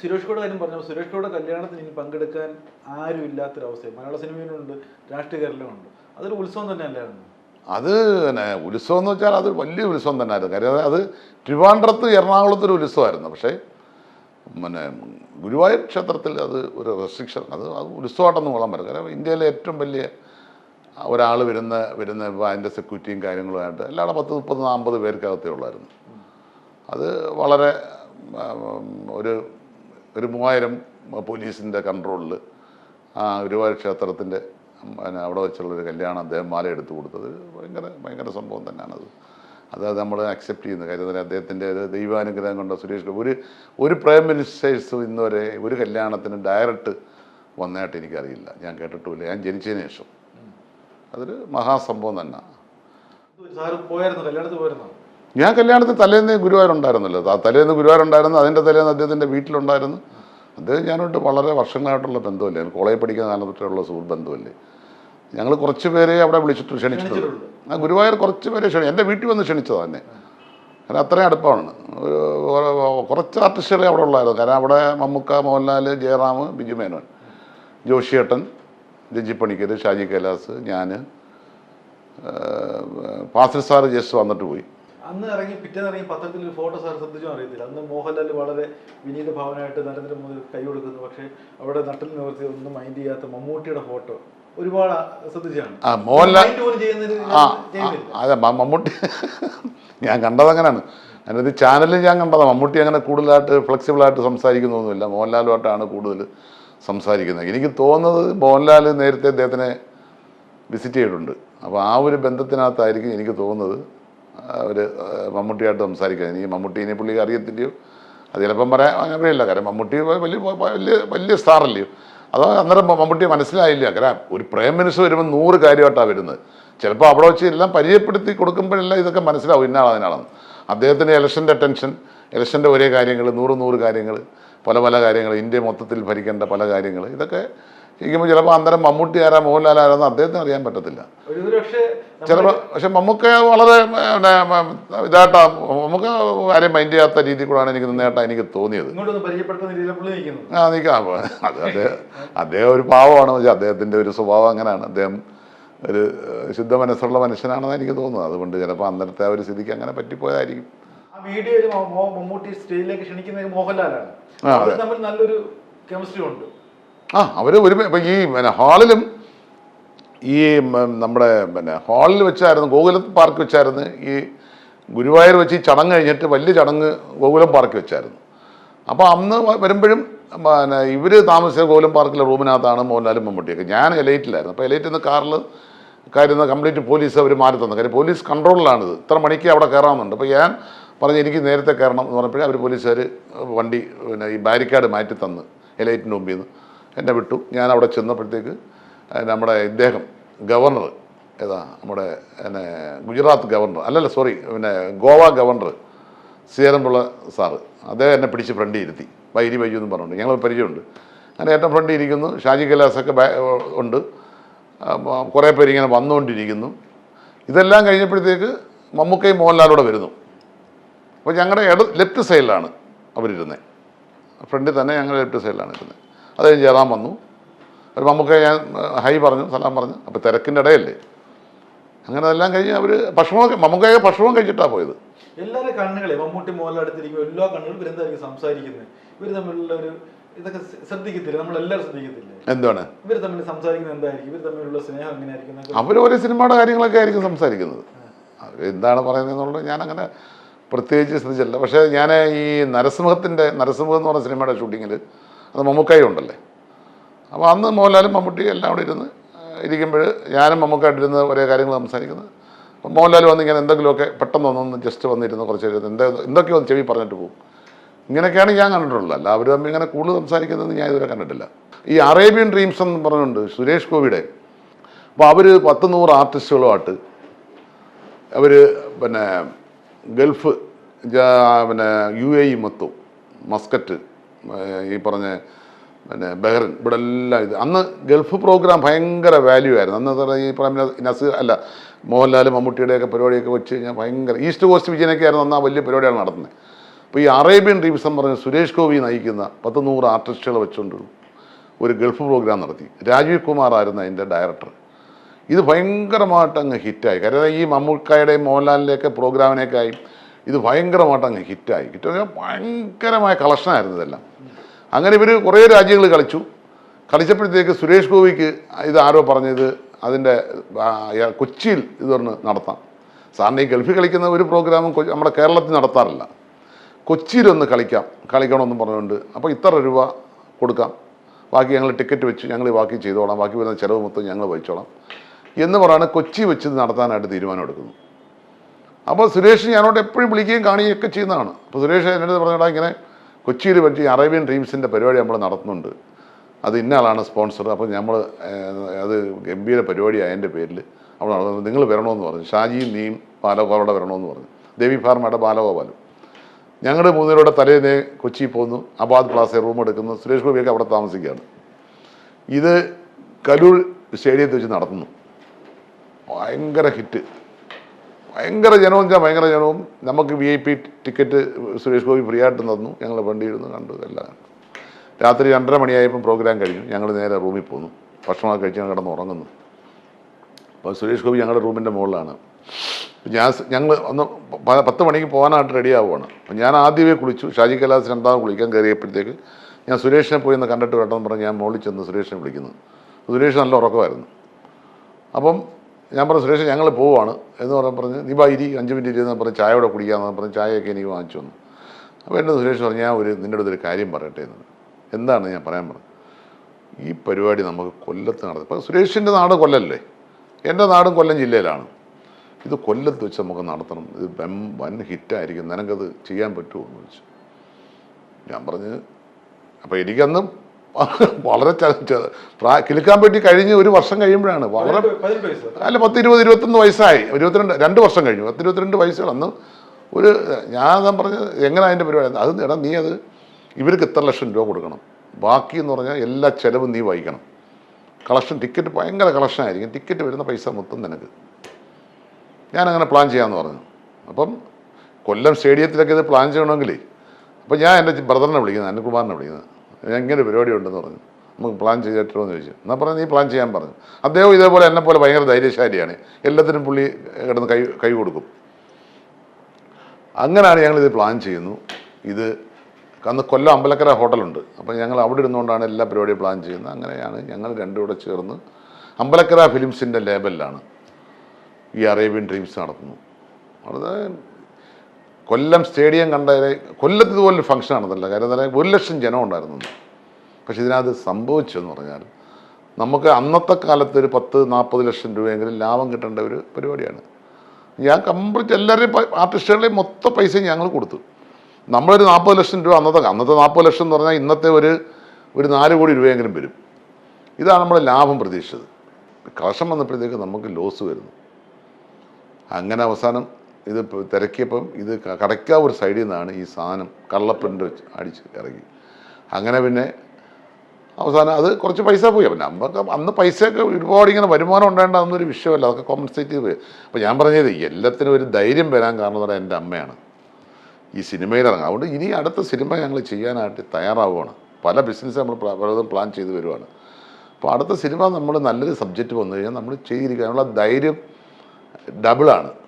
സുരേഷ് കാര്യം പറഞ്ഞു സുരേഷ് ഗോയുടെ കല്യാണത്തിന് ഇനി പങ്കെടുക്കാൻ ആരും ഇല്ലാത്തൊരവസ്ഥ മലയാള സിനിമയിലുണ്ട് രാഷ്ട്രീയക്കാരിലുമുണ്ട് അതൊരു ഉത്സവം തന്നെ അല്ലായിരുന്നു അത് പിന്നെ ഉത്സവം എന്ന് വെച്ചാൽ അത് വലിയ ഉത്സവം തന്നെയായിരുന്നു. കാര്യം അത് ട്രിവാൻഡ്രത്ത് എറണാകുളത്തൊരു ഉത്സവമായിരുന്നു. പക്ഷേ പിന്നെ ഗുരുവായൂർ ക്ഷേത്രത്തിൽ അത് ഒരു റെസ്ട്രിക്ഷൻ അത് അത് ഉത്സവമായിട്ടൊന്നും കൊള്ളാൻ പറ്റില്ല. കാരണം ഇന്ത്യയിലെ ഏറ്റവും വലിയ ഒരാൾ വരുന്ന വരുന്ന അതിന്റെ സെക്യൂരിറ്റിയും കാര്യങ്ങളുമായിട്ട് എല്ലാവരും പത്ത് മുപ്പത് നാൽപ്പത് പേർക്കകത്തേ ഉള്ളായിരുന്നു. അത് വളരെ ഒരു ഒരു മൂവായിരം പോലീസിന്റെ കൺട്രോളിൽ ആ ഗുരുവായൂർ ക്ഷേത്രത്തിന്റെ പിന്നെ അവിടെ വെച്ചുള്ളൊരു കല്യാണം അദ്ദേഹം മാല എടുത്തു കൊടുത്തത്. ഭയങ്കര ഭയങ്കര സംഭവം തന്നെയാണത്. അത് നമ്മൾ അക്സെപ്റ്റ് ചെയ്യുന്നു കാര്യം. അദ്ദേഹത്തിന്റെ ഒരു ദൈവാനുഗ്രഹം കൊണ്ട് സുരേഷ് ഗോപി ഒരു ഒരു പ്രൈം മിനിസ്റ്റേഴ്സ് ഇന്ന് വരെ ഒരു കല്യാണത്തിന് ഡയറക്റ്റ് വന്നതായിട്ട് എനിക്കറിയില്ല. ഞാൻ കേട്ടിട്ടുമില്ല. ഞാൻ ജനിച്ചതിന് ശേഷം. അതൊരു മഹാസംഭവം തന്നെ. പോയായിരുന്നു? കല്യാണത്തിൽ പോയായിരുന്നു? ഞാൻ കല്യാണത്തിന് തലേന്ന് ഗുരുവായൂരുണ്ടായിരുന്നല്ലോ. ആ തലേന്ന് ഗുരുവായൂരുണ്ടായിരുന്നു അതിന്റെ തലേന്ന് അദ്ദേഹത്തിന്റെ വീട്ടിലുണ്ടായിരുന്നു. അദ്ദേഹം ഞാനോട്ട് വളരെ വർഷങ്ങളായിട്ടുള്ള ബന്ധമല്ലേ കോളേജ് കോളേജിൽ പഠിക്കുന്ന കാലം തൊട്ടുള്ള സുഹൃത്ത് ബന്ധമല്ലേ ഞങ്ങൾ കുറച്ച് പേരെ അവിടെ വിളിച്ചിട്ട് ക്ഷണിച്ചിട്ടുള്ളൂ. ആ ഗുരുവായൂർ കുറച്ച് പേരെ ക്ഷണി എന്റെ വീട്ടിൽ വന്ന് ക്ഷണിച്ചതാണ് തന്നെ കാരണം അത്രയും അടുപ്പമാണ്. കുറച്ച് ആർട്ടിസ്റ്റുകളെ അവിടെ ഉള്ളായിരുന്നു. കാരണം അവിടെ മമ്മുക്ക മോഹൻലാൽ ജയറാം ബിജു മേനോൻ ജോഷിയേട്ടൻ രഞ്ജി പണിക്കർ ഷാജി കൈലാസ് ഞാൻ പാസിൽ സാറ് ജസ്റ്റ് വന്നിട്ട് പോയി. അന്ന് ഇറങ്ങി പിറ്റേന്ന് ഇറങ്ങി പത്രത്തിൽ ഒരു ഫോട്ടോ സാർ ശ്രദ്ധിച്ചോ അറിയത്തില്ല. അന്ന് മോഹൻലാൽ വളരെ വിനീത ഭാവനായിട്ട് നരേന്ദ്രമോദി കൈ കൊടുക്കുന്നു. പക്ഷേ അവിടെ നട്ടിൽ നിവർത്തി ഒന്നും മൈൻഡ് ചെയ്യാത്ത മമ്മൂട്ടിയുടെ ഫോട്ടോ ഒരുപാട് ശ്രദ്ധിച്ചാണ്. മോഹൻലാൽ അതെ മമ്മൂട്ടി ഞാൻ കണ്ടത് അങ്ങനെയാണ്. ഞാനത് ചാനലിൽ ഞാൻ കണ്ടതാണ് മമ്മൂട്ടി അങ്ങനെ കൂടുതലായിട്ട് ഫ്ലെക്സിബിളായിട്ട് സംസാരിക്കുന്നൊന്നുമില്ല. മോഹൻലാലുമായിട്ടാണ് കൂടുതൽ സംസാരിക്കുന്നത്. എനിക്ക് തോന്നുന്നത് മോഹൻലാൽ നേരത്തെ അദ്ദേഹത്തിനെ വിസിറ്റ് ചെയ്തിട്ടുണ്ട്. അപ്പോൾ ആ ഒരു ബന്ധത്തിനകത്തായിരിക്കും എനിക്ക് തോന്നുന്നത്. ഒരു മമ്മൂട്ടിയായിട്ട് സംസാരിക്കാൻ. എനിക്ക് മമ്മൂട്ടീനെ പുള്ളിക്ക് അറിയത്തില്ലയോ? അത് ചിലപ്പം പറയാൻ അറിയില്ല കാരണം മമ്മൂട്ടി വലിയ വലിയ വലിയ സ്റ്റാറല്ലയോ അത് അന്നേരം മമ്മൂട്ടി മനസ്സിലായില്ല. കാരണം ഒരു പ്രേം മിനിസ്റ്റർ വരുമ്പോൾ നൂറ് കാര്യമായിട്ടാണ് വരുന്നത്. ചിലപ്പോൾ അവിടെ വെച്ച് എല്ലാം പരിചയപ്പെടുത്തി കൊടുക്കുമ്പോഴെല്ലാം ഇതൊക്കെ മനസ്സിലാവും ഇന്നാൾ അതിനാളെന്ന് അദ്ദേഹത്തിന്റെ ഇലക്ഷന്റെ ടെൻഷൻ ഇലക്ഷന്റെ ഒരേ കാര്യങ്ങൾ നൂറ് നൂറ് കാര്യങ്ങൾ പല പല കാര്യങ്ങൾ ഇന്ത്യ മൊത്തത്തിൽ ഭരിക്കേണ്ട പല കാര്യങ്ങൾ ഇതൊക്കെ ഇരിക്കുമ്പോൾ ചിലപ്പോൾ അന്നേരം മമ്മൂട്ടി ആരാ മോഹൻലാൽ ആരാന്ന് അദ്ദേഹത്തിന് അറിയാൻ പറ്റത്തില്ല. ചിലപ്പോൾ പക്ഷെ മമ്മൂക്ക വളരെ പിന്നെ ഇതായിട്ടാ നമുക്ക് ആരെയും മൈൻഡ് ചെയ്യാത്ത രീതി കൂടാണ് എനിക്ക് നന്നായിട്ടാണ് എനിക്ക് തോന്നിയത്. ആ നിൽക്കാം. അത് അദ്ദേഹം അദ്ദേഹം ഒരു പാവമാണ്. പക്ഷേ അദ്ദേഹത്തിന്റെ ഒരു സ്വഭാവം അങ്ങനെയാണ്. അദ്ദേഹം ഒരു ശുദ്ധ മനസ്സുള്ള മനുഷ്യനാണെന്ന് എനിക്ക് തോന്നുന്നത്. അതുകൊണ്ട് ചിലപ്പോൾ അന്നത്തെ ആ ഒരു സ്ഥിതിക്ക് അങ്ങനെ പറ്റിപ്പോയതായിരിക്കും. ആ വീഡിയോയിൽ മമ്മൂട്ടി സ്റ്റേജിലേക്ക് ക്ഷണിക്കുന്നത് മോഹൻലാലാണ്. തമ്മിൽ നല്ലൊരു കെമിസ്ട്രി ഉണ്ട്. ആ അവർ ഒരു ഈ പിന്നെ ഹാളിലും ഈ നമ്മുടെ പിന്നെ ഹാളിൽ വെച്ചായിരുന്നു ഗോകുലം പാർക്ക് വെച്ചായിരുന്നു ഈ ഗുരുവായൂർ വെച്ച് ഈ ചടങ്ങ് കഴിഞ്ഞിട്ട് വലിയ ചടങ്ങ് ഗോകുലം പാർക്ക് വെച്ചായിരുന്നു. അപ്പോൾ അന്ന് വരുമ്പോഴും പിന്നെ ഇവർ താമസിച്ച ഗോകുലം പാർക്കിലെ റൂമിനകത്താണ് മോഹൻലാലും മമ്മൂട്ടിയൊക്കെ. ഞാൻ എലൈറ്റിലായിരുന്നു. അപ്പോൾ എലൈറ്റിൽ നിന്ന് കാറിൽ കയറുന്ന കംപ്ലീറ്റ് പോലീസ് അവർ മാറി തന്നു. കാര്യം പോലീസ് കൺട്രോളിലാണിത്. ഇത്ര മണിക്ക് അവിടെ കയറാമെന്നുണ്ട്. അപ്പോൾ ഞാൻ പറഞ്ഞ് എനിക്ക് നേരത്തെ കയറണം എന്ന് പറഞ്ഞപ്പോഴേ അവർ പോലീസുകാർ വണ്ടി പിന്നെ ഈ ബാരിക്കാഡ് മാറ്റി തന്ന് എലൈറ്റിന്റെ മുമ്പിൽ നിന്ന് എന്നെ വിട്ടു. ഞാൻ അവിടെ ചെന്നപ്പോഴത്തേക്ക് നമ്മുടെ ഇദ്ദേഹം ഗവർണർ ഏതാ നമ്മുടെ പിന്നെ ഗുജറാത്ത് ഗവർണർ അല്ലല്ല സോറി പിന്നെ ഗോവ ഗവർണർ സീരമ്പുള്ള സാറ് അദ്ദേഹം എന്നെ പിടിച്ച് ഫ്രണ്ടിൽ ഇരുത്തി. വൈരി വൈജു എന്ന് പറഞ്ഞു ഞങ്ങൾ പരിചയമുണ്ട്. അങ്ങനെ ഏറ്റവും ഫ്രണ്ട് ഇരിക്കുന്നു. ഷാജി കൈലാസൊക്കെ ഉണ്ട്. കുറേ പേര് ഇങ്ങനെ വന്നുകൊണ്ടിരിക്കുന്നു. ഇതെല്ലാം കഴിഞ്ഞപ്പോഴത്തേക്ക് മമ്മൂക്കയും മോഹൻലാലൂടെ വരുന്നു. അപ്പോൾ ഞങ്ങളുടെ ഇട ലെഫ്റ്റ് സൈഡിലാണ് അവരിരുന്നത് ഫ്രണ്ടിൽ തന്നെ ഞങ്ങളുടെ ലെഫ്റ്റ് സൈഡിലാണ് ഇരുന്നത് അത് ചേരാൻ ജയറാം വന്നു. ഒരു മമ്മൂക്ക ഞാൻ ഹൈ പറഞ്ഞു സലാം പറഞ്ഞു അപ്പോൾ തിരക്കിന്റെ ഇടയല്ലേ? അങ്ങനെ അതെല്ലാം കഴിഞ്ഞ് അവർ ഭക്ഷണമൊക്കെ മമ്മൂക്കായ ഭക്ഷണം കഴിച്ചിട്ടാണ് പോയത്. എല്ലാവരുടെ കണ്ണുകളെ മമ്മൂട്ടി മോഹൻലാൽ അടുത്തിരിക്കും എല്ലാ കണ്ണുകളും ഇവരെന്തായിരിക്കും സംസാരിക്കുന്നത് ഇവർ തമ്മിലുള്ള ഒരു ഇതൊക്കെ ശ്ര- ശ്രദ്ധിക്കത്തില്ല? നമ്മളെല്ലാവരും ശ്രദ്ധിക്കത്തില്ല? എന്താണ് ഇവർ തമ്മിൽ സംസാരിക്കുന്നത് എന്തായിരിക്കും? ഇവർ തമ്മിലുള്ള സ്നേഹം എങ്ങനെയായിരിക്കും അവർ ഓരോ സിനിമയുടെ കാര്യങ്ങളൊക്കെ ആയിരിക്കും സംസാരിക്കുന്നത്. എന്താണ് പറയുന്നത് ഞാൻ ഞാനങ്ങനെ പ്രത്യേകിച്ച് ശ്രദ്ധിച്ചില്ല പക്ഷേ ഞാൻ ഈ നരസിംഹത്തിന്റെ നരസിംഹം എന്ന് പറഞ്ഞ സിനിമയുടെ ഷൂട്ടിങ്ങിൽ അത് മമ്മൂക്കായി ഉണ്ടല്ലേ അപ്പോൾ അന്ന് മോഹൻലാലും മമ്മൂട്ടി എല്ലാം അവിടെ ഇരുന്ന് ഇരിക്കുമ്പോൾ ഞാനും മമ്മൂക്കായിട്ടിരുന്ന് ഒരേ കാര്യങ്ങൾ സംസാരിക്കുന്നത്. അപ്പം മോഹൻലാൽ വന്ന് ഇങ്ങനെ എന്തെങ്കിലുമൊക്കെ പെട്ടെന്ന് ഒന്നൊന്ന് ജസ്റ്റ് വന്നിരുന്ന് കുറച്ച് ഇരുന്ന് എന്താ എന്തൊക്കെയോ ഒന്ന് ചെവി പറഞ്ഞിട്ട് പോകും. ഇങ്ങനെയൊക്കെയാണ് ഞാൻ കണ്ടിട്ടുള്ളത്. അല്ല അവർ തമ്മിൽ ഇങ്ങനെ കൂടുതൽ സംസാരിക്കുന്നത് ഞാൻ ഇതുവരെ കണ്ടിട്ടില്ല. ഈ അറേബ്യൻ ഡ്രീംസ് എന്ന് പറഞ്ഞുകൊണ്ട് സുരേഷ് ഗോപിയുടെ. അപ്പോൾ അവർ പത്ത് നൂറ് ആർട്ടിസ്റ്റുകളുമായിട്ട് അവർ പിന്നെ ഗൾഫ് പിന്നെ യു എ ഇ മൊത്തം മസ്കറ്റ് ഈ പറഞ്ഞ പിന്നെ ബഹ്റിൻ ഇവിടെ എല്ലാം ഇത്. അന്ന് ഗൾഫ് പ്രോഗ്രാം ഭയങ്കര വാല്യൂ ആയിരുന്നു. അന്ന് പറഞ്ഞാൽ ഈ പറഞ്ഞ നസീർ അല്ല മോഹൻലാൽ മമ്മൂട്ടിയുടെയൊക്കെ പരിപാടിയൊക്കെ വെച്ച് കഴിഞ്ഞാൽ ഭയങ്കര ഈസ്റ്റ് കോസ്റ്റ് വിജയനൊക്കെ ആയിരുന്നു അന്ന് ആ വലിയ പരിപാടിയാണ് നടത്തുന്നത് അപ്പോൾ ഈ അറേബ്യൻ ഡ്രീംസ് എന്ന് പറഞ്ഞ സുരേഷ് ഗോപി നയിക്കുന്ന പത്ത് നൂറ് ആർട്ടിസ്റ്റുകളെ വെച്ചുകൊണ്ട് ഒരു ഗൾഫ് പ്രോഗ്രാം നടത്തി. രാജീവ് കുമാർ ആയിരുന്നു അതിന്റെ ഡയറക്ടർ ഇത് ഭയങ്കരമായിട്ട് അങ്ങ് ഹിറ്റായി കാരണം ഈ മമ്മൂക്കായുടെയും മോഹൻലാലിന്റെയൊക്കെ പ്രോഗ്രാമിനേക്കായി ഇത് ഭയങ്കരമായിട്ട് അങ്ങ് ഹിറ്റായി. ഹിറ്റ് പറഞ്ഞാൽ ഭയങ്കരമായ കളക്ഷനായിരുന്നു ഇതെല്ലാം. അങ്ങനെ ഇവർ കുറേ രാജ്യങ്ങൾ കളിച്ചു. കളിച്ചപ്പോഴത്തേക്ക് സുരേഷ് ഗോപിക്ക് ഇത് ആരോ പറഞ്ഞത് അതിന്റെ കൊച്ചിയിൽ ഇത് കൊച്ചിയിൽ ഇതൊന്ന് നടത്താം. സാറിന് ഈ ഗൾഫിൽ കളിക്കുന്ന ഒരു പ്രോഗ്രാമും നമ്മുടെ കേരളത്തിൽ നടത്താറില്ല. കൊച്ചിയിലൊന്ന് കളിക്കാം കളിക്കണമെന്ന് പറഞ്ഞുകൊണ്ട്. അപ്പോൾ ഇത്ര രൂപ കൊടുക്കാം. ബാക്കി ഞങ്ങൾ ടിക്കറ്റ് വെച്ച് ഞങ്ങൾ ബാക്കി ചെയ്തോളാം. ബാക്കി വരുന്ന ചിലവ് മൊത്തം ഞങ്ങൾ വഹിച്ചോളാം. എന്ന് പറയാണ് കൊച്ചി വെച്ച് നടത്താനായിട്ട് തീരുമാനം എടുക്കുന്നു. അപ്പോൾ സുരേഷ് ഞാനോട് എപ്പോഴും വിളിക്കുകയും കാണുകയും ഒക്കെ ചെയ്യുന്നതാണ്. അപ്പോൾ സുരേഷ് എന്നോട് പറഞ്ഞാൽ ഇങ്ങനെ കൊച്ചിയിൽ പറ്റി അറേബ്യൻ ഡ്രീംസിന്റെ പരിപാടി നമ്മൾ നടത്തുന്നുണ്ട്. അത് ഇന്ന ആളാണ് സ്പോൺസർ. അപ്പോൾ നമ്മൾ അത് ഗംഭീര പരിപാടിയാണ് എന്റെ പേരിൽ അവിടെ നടത്തുന്നത് നിങ്ങൾ വരണമെന്ന് പറഞ്ഞു. ഷാജിയും നീയും ബാലഗോപാലോടെ വരണമെന്ന് പറഞ്ഞു. ദേവി ഫാർമയുടെ ബാലഗോപാലും ഞങ്ങൾ മൂന്നുപേരുടെ തലേന്ന് കൊച്ചി പോകുന്നു അബാദ് പ്ലാസയിൽ റൂം എടുക്കുന്നു. സുരേഷ് ഗോപിയൊക്കെ അവിടെ താമസിക്കുകയാണ്. ഇത് കലൂർ സ്റ്റേഡിയത്തിൽ വെച്ച് നടത്തുന്നു. ഭയങ്കര ഹിറ്റ്. ഭയങ്കര ജനവും വെച്ചാൽ ഭയങ്കര ജനവും. നമുക്ക് V I P ticket Suresh Gopi free ആയിട്ട് തന്നു. ഞങ്ങൾ വണ്ടിയിരുന്ന് കണ്ടു എല്ലാം. രാത്രി രണ്ടര മണിയായപ്പം പ്രോഗ്രാം കഴിഞ്ഞു. ഞങ്ങൾ നേരെ റൂമിൽ പോന്നു. ഭക്ഷണമൊക്കെ കഴിച്ച് ഞങ്ങൾ കിടന്ന് ഉറങ്ങുന്നു. അപ്പോൾ സുരേഷ് ഗോപി ഞങ്ങളുടെ റൂമിന്റെ മുകളിലാണ്. ഞാൻ ഞങ്ങൾ ഒന്ന് പത്ത് മണിക്ക് പോകാനായിട്ട് റെഡി ആവുകയാണ് അപ്പം ഞാൻ ആദ്യമേ കുളിച്ചു. ഷാജി കലാസ് രണ്ടാമത് കുളിക്കാൻ കയറിയപ്പോഴത്തേക്ക് ഞാൻ സുരേഷിനെ പോയി ഒന്ന് കണ്ടിട്ട് വേണ്ടെന്ന് പറഞ്ഞ് ഞാൻ മുകളിൽ ചെന്ന് സുരേഷിനെ വിളിക്കുന്നു. സുരേഷ് നല്ല ഉറക്കമായിരുന്നു. അപ്പം ഞാൻ പറഞ്ഞു സുരേഷ് ഞങ്ങൾ പോവാണ്. എന്ന് പറഞ്ഞ പറഞ്ഞ് നീ ബാ ഇരി അഞ്ച് മിനിറ്റ് ഇരുന്ന് പറഞ്ഞ് ചായ കൂടെ കുടിക്കാമെന്ന് പറഞ്ഞ് ചായയൊക്കെ എനിക്ക് വാങ്ങിച്ചു വന്നു അപ്പോൾ എന്റെ സുരേഷ് പറഞ്ഞു ഞാൻ ഒരു നിന്റെ അടുത്തൊരു കാര്യം പറയട്ടെ എന്ന്. എന്താണ് ഞാൻ പറയാൻ പറഞ്ഞു. ഈ പരിപാടി നമുക്ക് കൊല്ലത്ത് നടത്തും ഇപ്പോൾ സുരേഷിന്റെ നാട് കൊല്ലല്ലേ? എന്റെ നാടും കൊല്ലം ജില്ലയിലാണ്. ഇത് കൊല്ലത്ത് വെച്ച് നമുക്ക് നടത്തണം. ഇത് വൻ വൻ ഹിറ്റായിരിക്കും. നിനക്കത് ചെയ്യാൻ പറ്റുമോ എന്ന് ചോദിച്ചു. ഞാൻ പറഞ്ഞ് അപ്പോൾ എനിക്കന്ന് വളരെ കിലുക്കാൻ പറ്റി കഴിഞ്ഞ് ഒരു വർഷം കഴിയുമ്പോഴാണ്. വളരെ അല്ല പത്ത് ഇരുപത് ഇരുപത്തൊന്ന് വയസ്സായി. ഇരുപത്തിരണ്ട് രണ്ട് വർഷം കഴിഞ്ഞു. പത്ത് ഇരുപത്തിരണ്ട് വയസ്സുകൾ. അന്ന് ഒരു ഞാൻ ഞാൻ പറഞ്ഞത് എങ്ങനെ അതിന്റെ പരിപാടി? അത് എടാ നീ അത് ഇവർക്ക് ഇത്ര ലക്ഷം രൂപ കൊടുക്കണം. ബാക്കി എന്ന് പറഞ്ഞാൽ എല്ലാ ചിലവും നീ വഹിക്കണം. കളക്ഷൻ ടിക്കറ്റ് ഭയങ്കര കളക്ഷനായിരിക്കും ടിക്കറ്റ് വരുന്ന പൈസ മൊത്തം നിനക്ക്. ഞാനങ്ങനെ പ്ലാൻ ചെയ്യാമെന്ന് പറഞ്ഞു. അപ്പം കൊല്ലം സ്റ്റേഡിയത്തിലൊക്കെ ഇത് പ്ലാൻ ചെയ്യണമെങ്കിൽ അപ്പം ഞാൻ എന്റെ ബ്രദറിനെ വിളിക്കുന്നത് അനിൽകുമാറിനെ വിളിക്കുന്നത്. ഒരു പരിപാടി ഉണ്ടെന്ന് പറഞ്ഞു. നമുക്ക് പ്ലാൻ ചെയ്തിട്ടോ എന്ന് ചോദിച്ചു. എന്നാൽ പറഞ്ഞു നീ പ്ലാൻ ചെയ്യാൻ പറഞ്ഞു. അദ്ദേഹം ഇതേപോലെ എന്നെ പോലെ ഭയങ്കര ധൈര്യശാലിയാണ്. എല്ലാത്തിനും പുള്ളി കിടന്ന് കൈ കൈ കൊടുക്കും. അങ്ങനെയാണ് ഞങ്ങളിത് പ്ലാൻ ചെയ്യുന്നു. ഇത് അന്ന് കൊല്ലം അമ്പലക്കര ഹോട്ടലുണ്ട്. അപ്പോൾ ഞങ്ങൾ അവിടെ ഇരുന്നുകൊണ്ടാണ് എല്ലാ പരിപാടിയും പ്ലാൻ ചെയ്യുന്നത്. അങ്ങനെയാണ് ഞങ്ങൾ രണ്ടും കൂടെ ചേർന്ന് അമ്പലക്കര ഫിലിംസിന്റെ ലേബലിലാണ് ഈ അറേബ്യൻ ഡ്രീംസ് നടത്തുന്നു. വളരെ കൊല്ലം സ്റ്റേഡിയം കണ്ടതിലെ കൊല്ലത്ത് ഇതുപോലൊരു ഫംഗ്ഷൻ നടന്നില്ല. കാര്യം എന്താ ഒരു ലക്ഷം ജനം ഉണ്ടായിരുന്നു. പക്ഷെ ഇതിനകത്ത് സംഭവിച്ചതെന്ന് പറഞ്ഞാൽ നമുക്ക് അന്നത്തെ കാലത്ത് ഒരു പത്ത് നാൽപ്പത് ലക്ഷം രൂപയെങ്കിലും ലാഭം കിട്ടേണ്ട ഒരു പരിപാടിയാണ്. ഞാൻ കംപ്ലീറ്റ് എല്ലാവരുടെയും ആർട്ടിസ്റ്റുകളുടെയും മൊത്തം പൈസയും ഞങ്ങൾ കൊടുത്തു. നമ്മളൊരു നാൽപ്പത് ലക്ഷം രൂപ അന്നത്തെ അന്നത്തെ നാൽപ്പത് ലക്ഷം എന്ന് പറഞ്ഞാൽ ഇന്നത്തെ ഒരു ഒരു നാല് കോടി രൂപയെങ്കിലും വരും. ഇതാണ് നമ്മൾ ലാഭം പ്രതീക്ഷിച്ചത്. കളക്ഷൻ വന്നപ്പോഴത്തേക്ക് നമുക്ക് ലോസ് വരുന്നു. അങ്ങനെ അവസാനം ഇത് തിരക്കിയപ്പം ഇത് കടയ്ക്കാവ് ഒരു സൈഡിൽ നിന്നാണ് ഈ സാധനം കള്ളപ്രിന്റ് വെച്ച് അടിച്ച് ഇറങ്ങി. അങ്ങനെ പിന്നെ അവസാനം അത് കുറച്ച് പൈസ പോയി. അപ്പം നമുക്ക് അന്ന് പൈസയൊക്കെ ഒരുപാട് ഇങ്ങനെ വരുമാനം ഉണ്ടാകേണ്ട അതൊന്നൊരു വിഷയമല്ല. അതൊക്കെ കോമ്പൻസേറ്റ് ചെയ്ത് പോയി. അപ്പോൾ ഞാൻ പറഞ്ഞത് എല്ലാത്തിനും ഒരു ധൈര്യം വരാൻ കാരണം എന്ന് എന്റെ അമ്മയാണ്. ഈ സിനിമയിൽ ഇറങ്ങുക അതുകൊണ്ട് ഇനി അടുത്ത സിനിമ ഞങ്ങൾ ചെയ്യാനായിട്ട് തയ്യാറാവുകയാണ് പല ബിസിനസ് നമ്മൾ പ്ല- പലതും പ്ലാൻ ചെയ്ത് വരുവാണ്. അപ്പോൾ അടുത്ത സിനിമ നമ്മൾ നല്ലൊരു സബ്ജക്റ്റ് വന്നു കഴിഞ്ഞാൽ നമ്മൾ ചെയ്തിരിക്കുക അതിനുള്ള ധൈര്യം ഡബിളാണ്